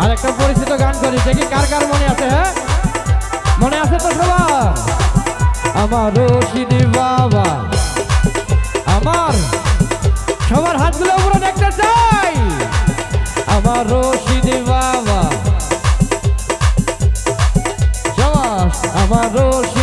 আর একটা পরিচিত গান করি। দেখি কার কার মনে আছে হ্যাঁ? মনে আছে তো সবার? আমার রশিদি বাবা। আমার সবার হাতগুলো উপরে দেখতে চাই। আমার রশিদি বাবা। সবার, আমার রশিদি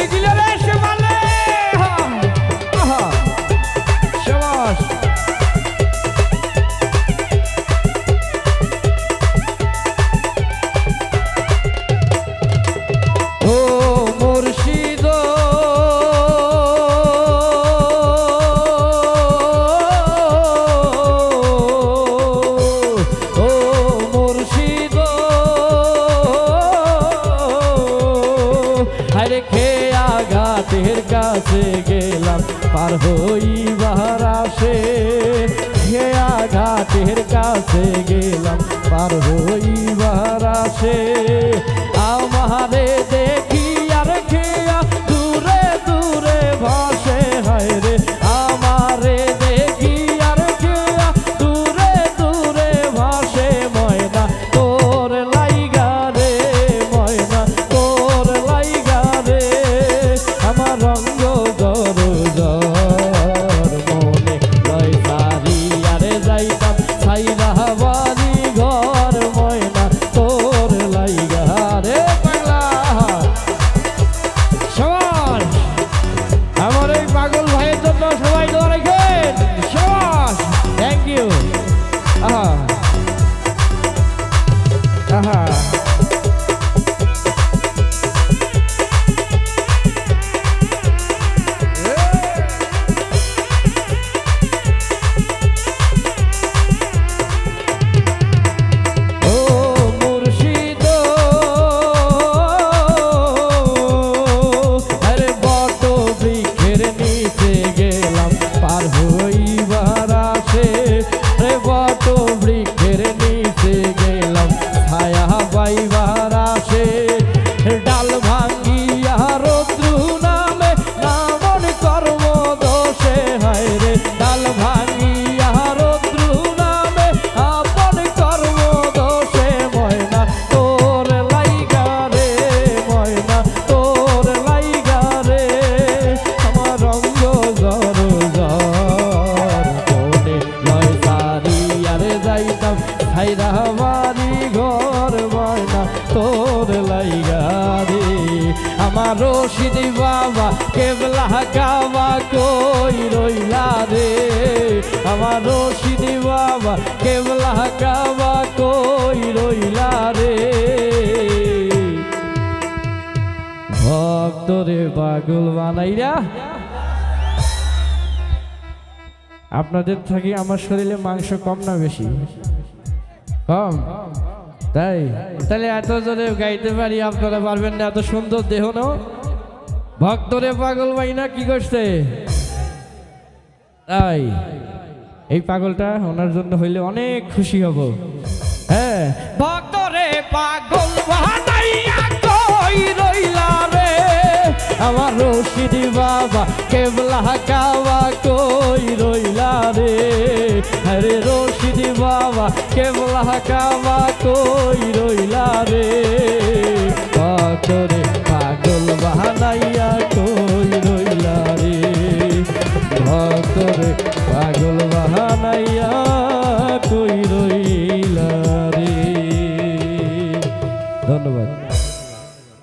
কই দিল পার হইবার আসে হে আঘাতের কাছে গেলাম পার হইবার আসে। ছাইরা বাড়ি ঘর ময়না তোর লাইগা রে আমার রশিদি বাবা কেবলা কাবা কই রইলা রে। আমার রশিদি বাবা কেবলা কাবা কই রইলা রে। ভক্তরে পাগল বানাইরা। আপনাদের থাকি আমার শরীরে মাংস কম না বেশি? কম তাই। তাহলে এত জোরে গাইতে পারি, আপনারা পারবেন না, এত সুন্দর দেহ না। ভক্তরে পাগল ভাই না, কি করছে? তাই। এই পাগলটা ওনার জন্য হইলে অনেক খুশি হব। হ্যাঁ। ভক্তরে পাগল রইলা রে? আমার রশিদি বাবা কেবলা কাবা কই বাবা কেবলা কাবা? কই রইলা রে? ভক্তরে পাগল বাহানাইয়া কই রইলা রে? ভক্তরে পাগল বাহানাইয়া কই রইলা